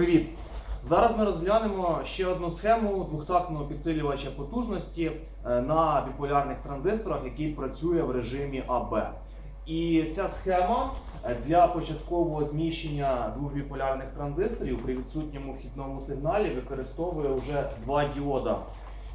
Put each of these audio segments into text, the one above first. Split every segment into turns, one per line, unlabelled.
Привіт! Зараз ми розглянемо ще одну схему двохтактного підсилювача потужності е, на біполярних транзисторах, який працює в режимі АБ. І ця схема е, для початкового зміщення двох біполярних транзисторів при відсутньому вхідному сигналі використовує вже два діода.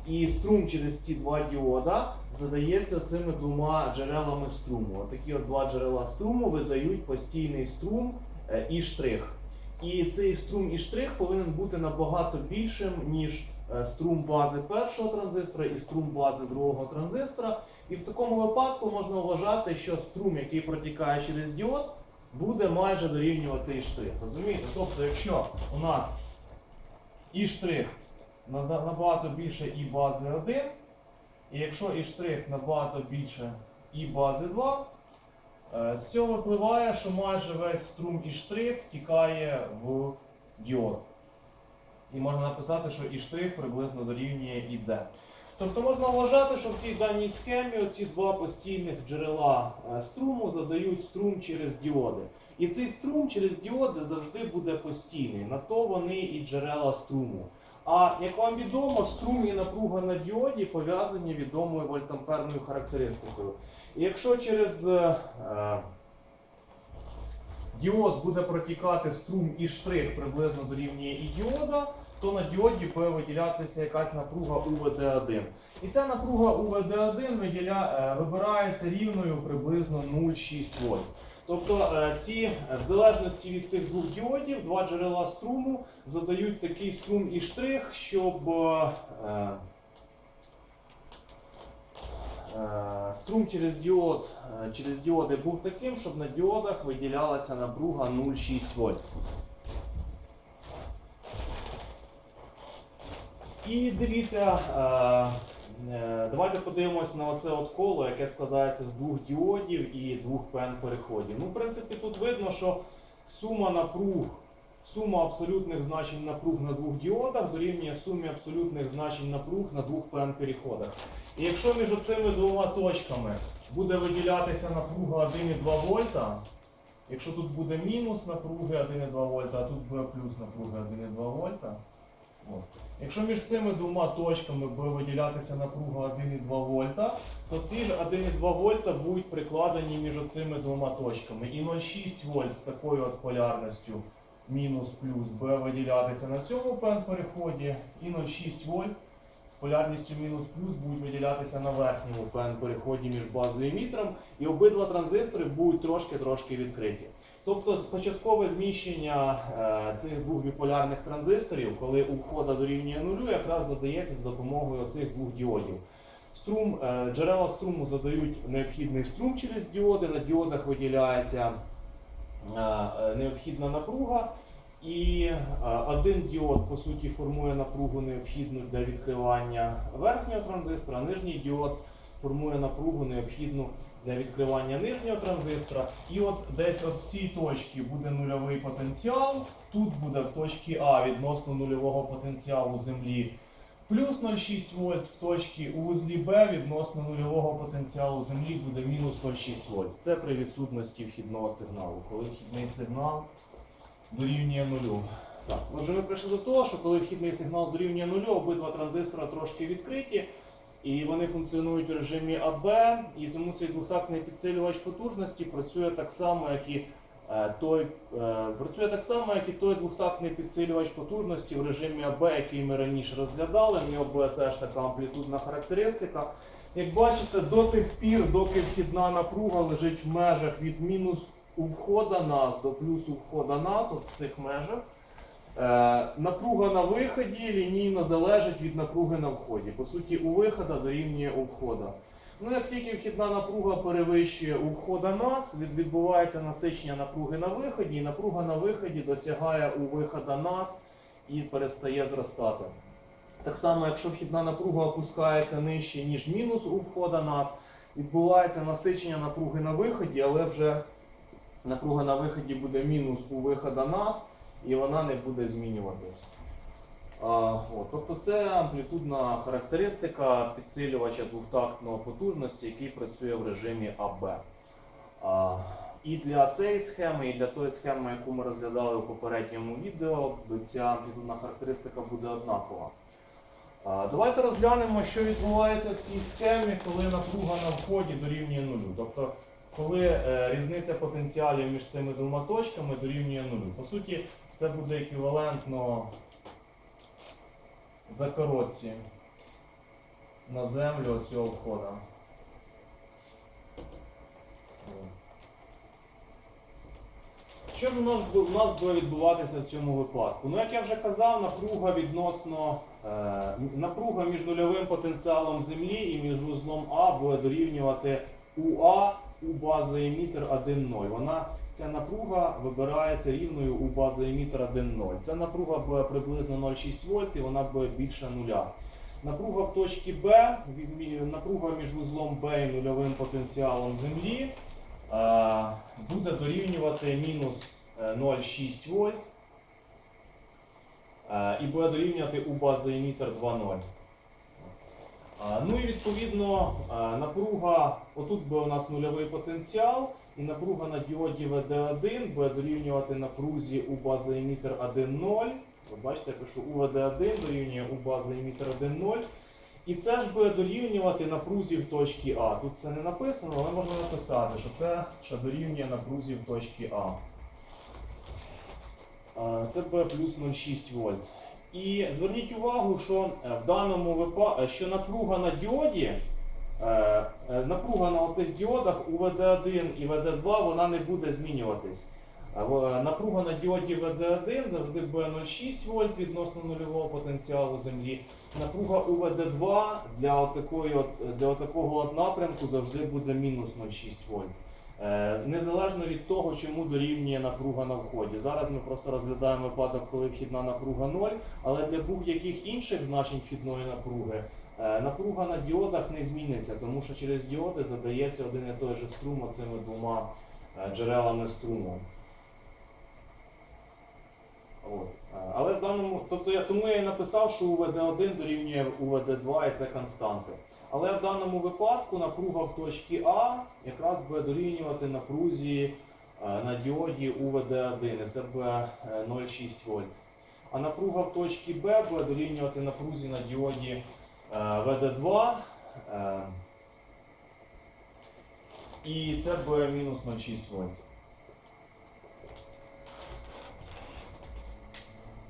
І струм через ці два діода задається цими двома джерелами струму. Отакі от два джерела струму видають постійний струм е, і штрих. І цей струм і штрих повинен бути набагато більшим, ніж е, струм бази першого транзистора і струм бази другого транзистора. І в такому випадку можна вважати, що струм, який протікає через діод, буде майже дорівнювати і штрих. Розумієте? Тобто, якщо у нас і штрих набагато більше і бази 1, і якщо і штрих набагато більше і бази 2, Е, З цього випливає, що майже весь струм і штрих втікає в діод. І можна написати, що і штрих приблизно дорівнює і D. Тобто можна вважати, що в цій даній схемі оці два постійних джерела е, струму задають струм через діоди. І цей струм через діоди завжди буде постійний. На то вони і джерела струму. А як вам відомо, струм і напруга на діоді пов'язані відомою вольтамперною характеристикою. І якщо через е, е, діод буде протікати струм і штрих приблизно дорівнює і діода, то на діоді буде виділятися якась напруга УВД1. І ця напруга УВД1 виділя, е, вибирається рівною приблизно 0,6 вольт. Тобто е, ці, е, в залежності від цих двох діодів, два джерела струму задають такий струм і штрих, щоб е, е, струм через діод е, через діоди був таким, щоб на діодах виділялася напруга 0,6 вольт. І дивіться, давайте подивимось на оце от коло, яке складається з двох діодів і двох пен переходів. Ну, в принципі, тут видно, що сума напруг, сума абсолютних значень напруг на двох діодах дорівнює сумі абсолютних значень напруг на двох пен переходах. І якщо між цими двома точками буде виділятися напруга 1,2 вольта, якщо тут буде мінус напруги 1,2 вольта, а тут буде плюс напруги 1,2 вольта. Якщо між цими двома точками буде виділятися напруга 1,2 вольта, то ці ж 1,2 вольта будуть прикладені між цими двома точками. І 0,6 вольт з такою от полярністю мінус плюс буде виділятися на цьому пен переході, і 0,6 вольт з полярністю мінус плюс будуть виділятися на верхньому пен переході між базою і мітром, і обидва транзистори будуть трошки-трошки відкриті. Тобто початкове зміщення е, цих двох біполярних транзисторів, коли у входа дорівнює нулю, якраз задається за допомогою цих двох діодів. Струм, е, джерела струму задають необхідний струм через діоди, на діодах виділяється е, необхідна напруга. І один діод по суті формує напругу необхідну для відкривання верхнього транзистора, а нижній діод формує напругу необхідну для відкривання нижнього транзистора. І от десь от в цій точці буде нульовий потенціал, тут буде в точці А відносно нульового потенціалу землі плюс 0,6 вольт, в точці у вузлі Б відносно нульового потенціалу землі буде мінус 0,6 вольт. Це при відсутності вхідного сигналу, коли вхідний сигнал дорівнює нулю. Так, отже, ми прийшли до того, що коли вхідний сигнал дорівнює нулю, обидва транзистора трошки відкриті, і вони функціонують в режимі АБ, і тому цей двохтактний підсилювач потужності працює так само, як і е, той, е, працює так само, як і той двохтактний підсилювач потужності в режимі АБ, який ми раніше розглядали. В нього буде теж така амплітудна характеристика. Як бачите, до тих пір, доки вхідна напруга лежить в межах від мінус у входа нас до плюсу входа нас, от в цих межах. Е, напруга на виході лінійно залежить від напруги на вході. По суті, у вихода дорівнює у входа. Ну, як тільки вхідна напруга перевищує у входа нас, відбувається насичення напруги на виході, і напруга на виході досягає у вихода нас і перестає зростати. Так само, якщо вхідна напруга опускається нижче, ніж мінус у входа нас, відбувається насичення напруги на виході, але вже напруга на виході буде мінус у вихода нас, і вона не буде змінюватись. Тобто це амплітудна характеристика підсилювача двохтактного потужності, який працює в режимі АБ. І для цієї схеми, і для тої схеми, яку ми розглядали у попередньому відео, ця амплітудна характеристика буде однакова. Давайте розглянемо, що відбувається в цій схемі, коли напруга на вході дорівнює нулю. Тобто, коли е, різниця потенціалів між цими двома точками дорівнює нулю. По суті, це буде еквівалентно закоротці на землю цього входа. Що ж у нас, у нас буде відбуватися в цьому випадку? Ну, як я вже казав, напруга відносно е, напруга між нульовим потенціалом Землі і між вузлом А буде дорівнювати УА у бази емітер 1,0. Вона ця напруга вибирається рівною у бази емітер 1,0. Ця напруга приблизно 0,6 вольт і вона буде більше нуля. Напруга в точці Б, напруга між вузлом Б і нульовим потенціалом Землі е, буде дорівнювати мінус е, 0,6 вольт е, і буде дорівнювати у базоемітер 2,0. Е, Ну і відповідно е, напруга, отут буде у нас нульовий потенціал, і напруга на діоді VD1 буде дорівнювати напрузі у базоемітер 1,0. Ви бачите, я пишу УВД1 дорівнює у базоемітер 1,0. І це ж буде дорівнювати напрузі в точці А. Тут це не написано, але можна написати, що це що дорівнює напрузі в точці А. Е, Це буде плюс 0,6 вольт. І зверніть увагу, що е, в даному випадку, що напруга на діоді, е, е, напруга на оцих діодах у VD1 і VD2 вона не буде змінюватись. Е, е, Напруга на діоді VD1 завжди буде 0,6 вольт відносно нульового потенціалу Землі. Напруга у VD2 для, отакої для отакого от напрямку завжди буде мінус 0,6 вольт. Е, Незалежно від того, чому дорівнює напруга на вході. Зараз ми просто розглядаємо випадок, коли вхідна напруга 0, але для будь-яких інших значень вхідної напруги е, напруга на діодах не зміниться, тому що через діоди задається один і той же струм цими двома е, джерелами струму. Е, Але в даному, тобто я, тому я і написав, що УВД1 дорівнює УВД2 і це константи. Але в даному випадку напруга в точці А якраз буде дорівнювати напрузі е, на діоді УВД1, і це буде е, 0,6 вольт. А напруга в точці Б буде дорівнювати напрузі на діоді е, ВД2. е, І це буде мінус 0,6 вольт.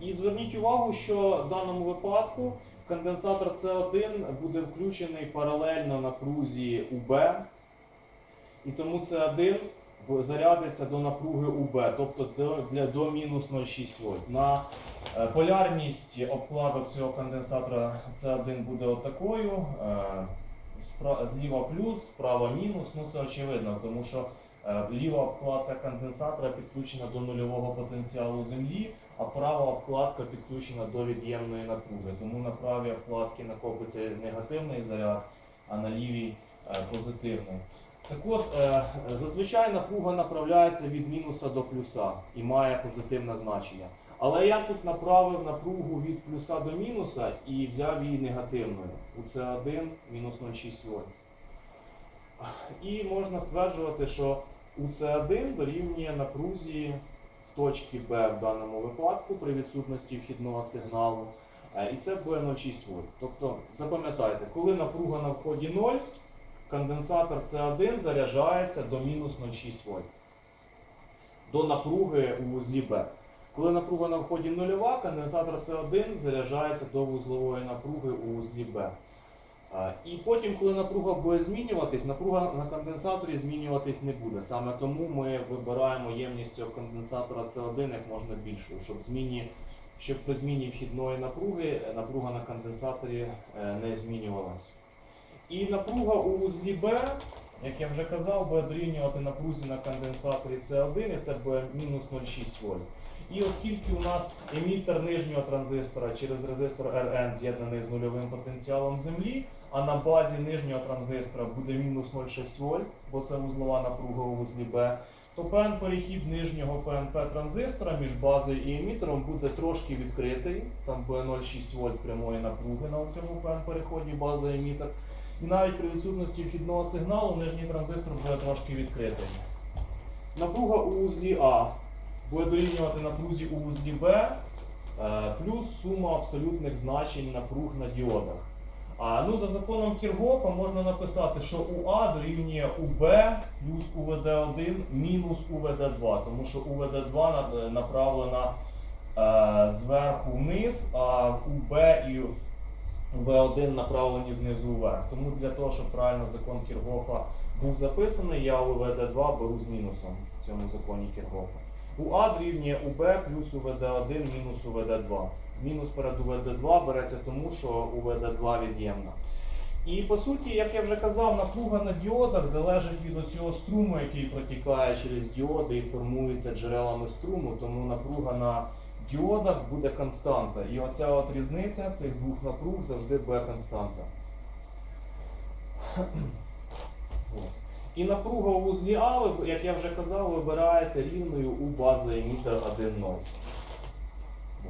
І зверніть увагу, що в даному випадку конденсатор С1 буде включений паралельно напрузі УБ, і тому С1 б- зарядиться до напруги УБ, тобто до, для, до мінус 0,6 вольт. На е, полярність обкладок цього конденсатора С1 буде отакою. е, Зліва плюс, справа мінус. Ну це очевидно, тому що е, ліва обкладка конденсатора підключена до нульового потенціалу Землі, а права обкладка підключена до від'ємної напруги. Тому на правій обкладці накопиться негативний заряд, а на лівій позитивний. Так от, е, зазвичай напруга направляється від мінуса до плюса і має позитивне значення. Але я тут направив напругу від плюса до мінуса і взяв її негативною. У С1 мінус 0,6 вольт. І можна стверджувати, що у С1 дорівнює напрузі в точці Б в даному випадку при відсутності вхідного сигналу. Е, І це буде 0,6 вольт. Тобто запам'ятайте, коли напруга на вході 0, конденсатор С1 заряджається до мінус 0,6 вольт. До напруги у вузлі Б. Коли напруга на вході нульова, конденсатор С1 заряджається до вузлової напруги у вузлі Б. І потім, коли напруга буде змінюватись, напруга на конденсаторі змінюватись не буде. Саме тому ми вибираємо ємність цього конденсатора С1 як можна більшою, щоб зміні, щоб при зміні вхідної напруги е, напруга на конденсаторі е, не змінювалась. І напруга у вузлі Б, як я вже казав, буде дорівнювати напрузі на конденсаторі С1, і це буде мінус 0,6 вольт. І оскільки у нас емітер нижнього транзистора через резистор RN з'єднаний з нульовим потенціалом Землі, а на базі нижнього транзистора буде мінус 0,6 вольт, бо це вузлова напруга у вузлі Б, то пн перехід нижнього ПНП транзистора між базою і емітером буде трошки відкритий. Там буде 0,6 вольт прямої напруги на цьому пн переході база емітер. І навіть при відсутності вхідного сигналу нижній транзистор буде трошки відкритий. Напруга у узлі А буде дорівнювати напрузі у узлі Б е, плюс сума абсолютних значень напруг на діодах. А ну за законом Кіргофа можна написати, що у А дорівнює у Б плюс УВД1 мінус УВД2, тому що УВД2 направлена е, зверху вниз, а у Б і В1 направлені знизу вверх. Тому для того, щоб правильно закон Кіргофа був записаний, я у ВД2 беру з мінусом в цьому законі Кіргофа. У А дорівнює у Б плюс у ВД1 мінус у ВД2. Мінус перед УВД2 береться тому, що УВД2 від'ємна. І по суті, як я вже казав, напруга на діодах залежить від цього струму, який протікає через діоди і формується джерелами струму, тому напруга на діодах буде константа. І оця от різниця цих двох напруг завжди буде константа. І напруга у вузлі А, як я вже казав, вибирається рівною у базоемітер 1,0.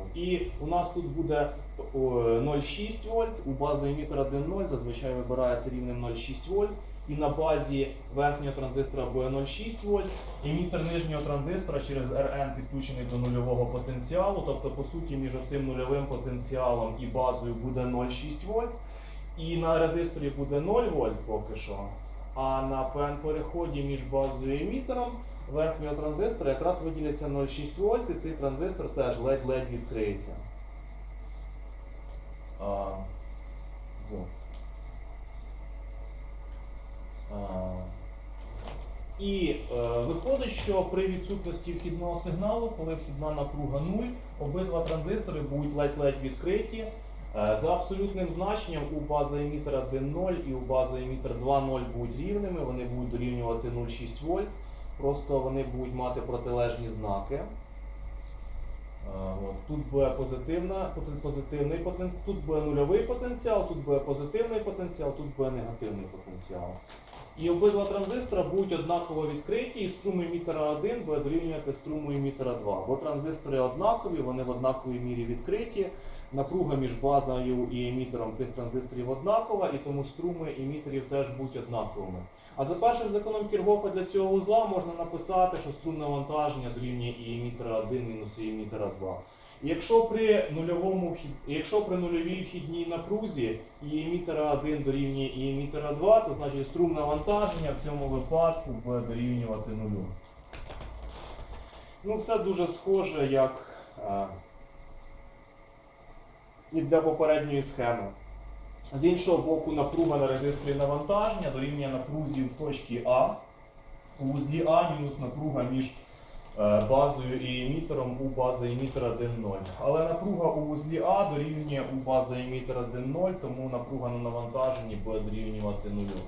От. І у нас тут буде 0,6 вольт, у базоемітер 1,0 зазвичай вибирається рівнем 0,6 вольт. І на базі верхнього транзистора буде 0,6 вольт, емітер нижнього транзистора через RN підключений до нульового потенціалу. Тобто, по суті, між цим нульовим потенціалом і базою буде 0,6 вольт. І на резисторі буде 0 вольт поки що. А на ПН переході між базою і емітером верхнього транзистора якраз виділяться 0,6 вольт, і цей транзистор теж ледь-ледь відкриється. А, і е, виходить, що при відсутності вхідного сигналу, коли вхідна напруга 0, обидва транзистори будуть ледь-ледь відкриті. Е, За абсолютним значенням у базоемітера 1.0 і у базоемітер 2.0 будуть рівними, вони будуть дорівнювати 0,6 вольт. Просто вони будуть мати протилежні знаки. Тут буде позитивна, позитивний потен... тут буде нульовий потенціал, тут буде позитивний потенціал, тут буде негативний потенціал. І обидва транзистора будуть однаково відкриті, і струм емітера 1 буде дорівнювати струму емітера 2. Бо транзистори однакові, вони в однаковій мірі відкриті. Напруга між базою і емітером цих транзисторів однакова, і тому струми емітерів теж будуть однаковими. А за першим законом Кіргофа для цього узла можна написати, що струм навантаження дорівнює і емітера 1 мінус і емітера 2. І Якщо при нульовому якщо при нульовій вхідній напрузі і емітера 1 дорівнює і 2, то значить струм навантаження в цьому випадку буде дорівнювати нулю. Ну, все дуже схоже, як е, і для попередньої схеми. З іншого боку, напруга на резисторі навантаження дорівнює напрузі в точці А. У вузлі А мінус напруга між е, базою і емітером у бази емітера 1,0. Але напруга у вузлі А дорівнює у бази емітера 1,0, тому напруга на навантаженні буде дорівнювати нулю.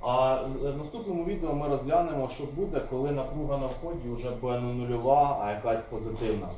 А в наступному відео ми розглянемо, що буде, коли напруга на вході вже буде не нульова, а якась позитивна.